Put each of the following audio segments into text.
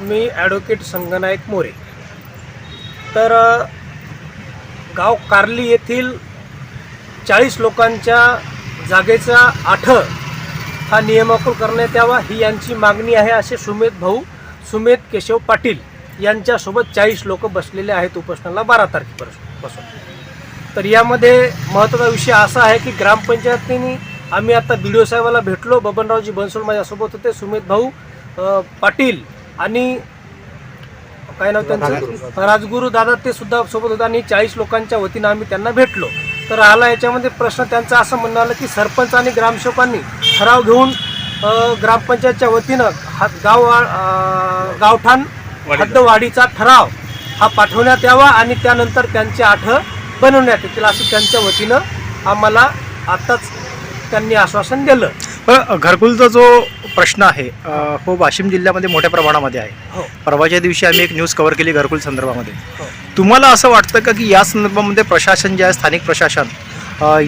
मी advocate संगनायक More. तर गाव कार्ली येथील चाळीस लोकांच्या जागेचा आठ हा नियमाकुल करण्यात यावा ही यांची मागणी आहे असे सुमेध भाऊ सुमेध केशव पाटील यांच्यासोबत चाळीस लोक बसलेले आहेत उपोषणाला बारा तारखेपासून तर यामध्ये महत्त्वाचा विषय असा आहे की ग्रामपंचायतीने आम्ही आता बी डी ओ साहेबाला भेटलो बबनरावजी बनसोड माझ्यासोबत होते सुमेध भाऊ पाटील आणि काय नाव त्यांचं? राजगुरू. दादा ते सुद्धा सोबत होते आणि चाळीस लोकांच्या वतीनं आम्ही त्यांना भेटलो. तर आला याच्यामध्ये प्रश्न त्यांचा असं म्हणणं आलं की सरपंच आणि ग्रामसेवकांनी ठराव घेऊन ग्रामपंचायतच्या वतीनं हा गाव गावठाण हद्दवाढीचा ठराव हा पाठवण्यात यावा आणि त्यानंतर त्यांचे आठ बनवण्यात येतील असं त्यांच्या वतीनं आम्हाला आताच त्यांनी आश्वासन दिलं. घरकुलचा जो प्रश्न आहे हो वाशिम जिल्ह्यामध्ये मोठ्या प्रमाणामध्ये आहे. हो. परवाच्या दिवशी आम्ही एक न्यूज कव्हर केली घरकुल संदर्भामध्ये. हो. तुम्हाला असं वाटतं का की या संदर्भामध्ये प्रशासन जे आहे स्थानिक प्रशासन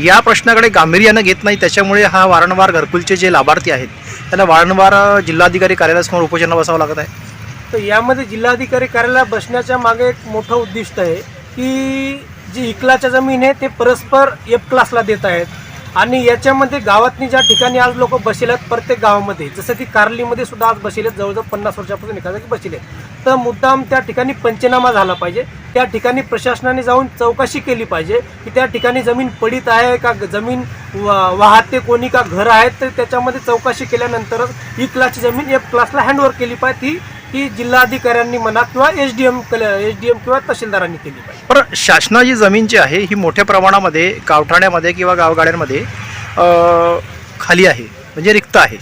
या प्रश्नाकडे गांभीर्यानं घेत नाही त्याच्यामुळे हा वारंवार घरकुलचे जे लाभार्थी आहेत त्यांना वारंवार जिल्हाधिकारी कार्यालयासमोर उपोषणाला बसावं लागत आहे? तर यामध्ये जिल्हाधिकारी कार्यालयात बसण्याच्या मागे एक मोठं उद्दिष्ट आहे की जी इकलाच्या जमीन आहे ते परस्पर एफ क्लासला देत आहेत. आणि याच्यामध्ये गावातनी ज्या ठिकाणी आज लोक बसले आहेत प्रत्येक गावामध्ये जसं की कार्लीमध्ये सुद्धा आज बसले आहेत जवळजवळ पन्नास वर्षापासून एका की बसले आहेत. तर मुद्दाम त्या ठिकाणी पंचनामा झाला पाहिजे. त्या ठिकाणी प्रशासनाने जाऊन चौकशी केली पाहिजे की त्या ठिकाणी जमीन पडीत आहे का जमीन वा- वाहते कोणी का घर आहेत तर त्याच्यामध्ये चौकशी केल्यानंतरच e ई क्लासची जमीन एफ क्लासला हँडओव्हर केली पाहिजे. ती ही जिल्हाधिकाऱ्यांनी म्हणा किंवा H D M H D M किंवा तहसीलदारांनी केली पाहिजे. पण शासनाची जमीन जी आहे ही मोठ्या प्रमाणामध्ये गावठाण्यामध्ये किंवा गावगाड्यांमध्ये खाली आहे म्हणजे रिक्त आहे.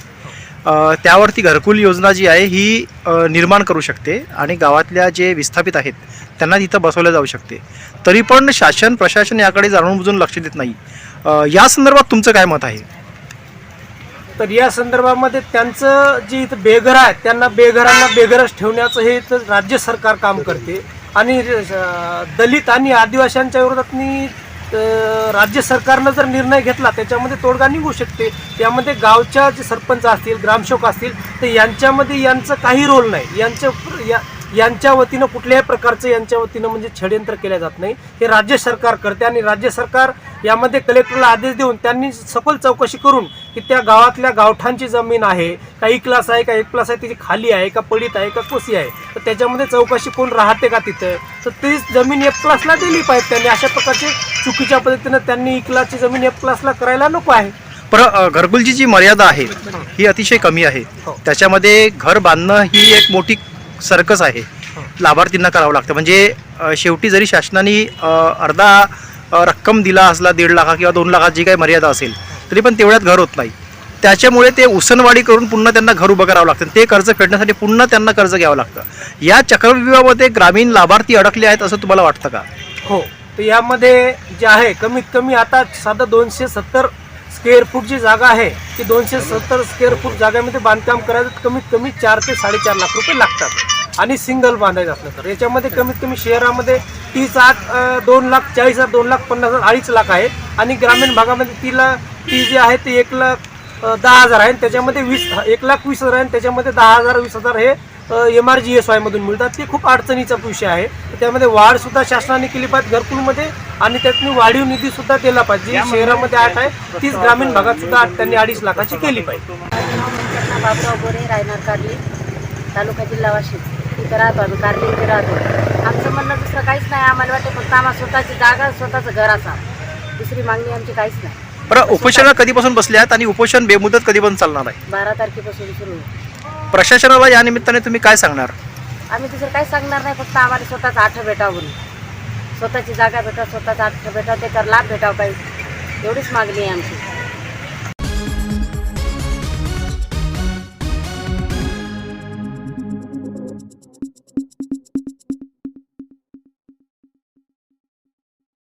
त्यावरती घरकुल योजना जी आहे ही निर्माण करू शकते आणि गावातल्या जे विस्थापित आहेत त्यांना तिथं बसवलं जाऊ शकते. तरी पण शासन प्रशासन याकडे जाणून बुजून लक्ष देत नाही. या संदर्भात तुमचं काय मत आहे? तर या संदर्भामध्ये त्यांचं जी इथं बेघर आहेत त्यांना बेघरांना बेघरच ठेवण्याचं हे इथं राज्य सरकार काम करते. आणि दलित आणि आदिवासींच्या विरोधात राज्य सरकारनं जर निर्णय घेतला त्याच्यामध्ये तोडगा निघू शकते. त्यामध्ये गावच्या जे सरपंच असतील ग्रामसेवक असतील तर यांच्यामध्ये यांचं काही रोल नाही. यांच्या या यांच्या वतीनं कुठल्याही प्रकारचं यांच्या वतीनं म्हणजे षडयंत्र केलं जात नाही. हे राज्य सरकार करते आणि राज्य सरकार यामध्ये कलेक्टरला आदेश देऊन त्यांनी सखोल चौकशी करून की त्या गावातल्या गावठांची जमीन आहे का एक क्लास आहे का एक क्लास आहे त्याची खाली आहे का पडीत आहे का कोसी आहे. तर त्याच्यामध्ये चौकशी कोण राहते का तिथं? तर ती जमीन एक क्लासला दिली पाहिजे त्यांनी. अशा प्रकारचे चुकीच्या पद्धतीनं त्यांनी एक क्लासची जमीन एक क्लासला करायला नको आहे. पर घरकुलची जी मर्यादा आहे ही अतिशय कमी आहे. हो. त्याच्यामध्ये घर बांधणं ही एक मोठी सर्कस आहे. लाभार्थींना करावं लागतं. म्हणजे अ, शेवटी जरी शासनाने अ, अर्धा अ, रक्कम दिला असला दीड लाखा किंवा दोन लाखात जी काही मर्यादा असेल तरी पण तेवढ्यात घर होत नाही. त्याच्यामुळे ते उसनवाडी करून पुन्हा त्यांना घर उभं करावं लागतं. ते कर्ज फेडण्यासाठी पुन्हा त्यांना कर्ज घ्यावं लागतं. या चक्रव्यूहामध्ये ग्रामीण लाभार्थी अडकले आहेत असं तुम्हाला वाटतं का? हो. तर यामध्ये जे आहे कमीत कमी आता साधं दोनशे सत्तर स्क्वेअर फूटची जागा आहे ती दोनशे सत्तर स्क्वेअर फूट जागेमध्ये बांधकाम करायचं कमीत कमी चार ते साडेचार लाख रुपये लागतात. आणि सिंगल बांधायचं असलं तर. याच्यामध्ये कमीत कमी शहरामध्ये तीस आठ दोन लाख चाळीस हजार दोन लाख पन्नास हजार अडीच लाख आहे. आणि ग्रामीण भागामध्ये तिला ती जी आहे ती एक लाख दहा हजार आहे. आणि त्याच्यामध्ये वीस एक लाख वीस हजार आहे. आणि त्याच्यामध्ये दहा हजार वीस हजार हे एम आर जी एस वायमधून मिळतात. ते खूप अडचणीचा विषय आहे. त्यामध्ये वाढ सुद्धा शासनाने केली पाहिजे. घरकुलमध्ये आणि त्यातून वाढीव निधी सुद्धा दिला पाहिजे. जी शहरामध्ये आठ आहे तीच ग्रामीण भागात सुद्धा त्यांनी अडीच लाखाची केली पाहिजे. बाबराव गोरे राहणार कार्ली तालुका जिल्हा वाशिम. तिथं राहतो आम्ही कार्ली इथे राहतो. आमचं म्हणणं दुसरं काहीच नाही. आम्हाला वाटतं फक्त आम्हाला स्वतःची जागा स्वतःचं घर असावं दुसरी मागणी आमची काहीच नाही. बरं उपोषणाला कधीपासून बसले आहेत आणि उपोषण बेमुदत कधीपासून चालणार आहे? बारा तारखेपासून सुरू. प्रशासनाला या निमित्ताने तुम्ही काय सांगणार? आम्ही दुसरं काही सांगणार नाही फक्त आम्हाला स्वतःच आठ भेटावून स्वतःची जागा भेटा स्वतःचा आठ भेटावं त्याच्यावर लाभ भेटावं पाहिजे एवढीच मागणी आहे आमची.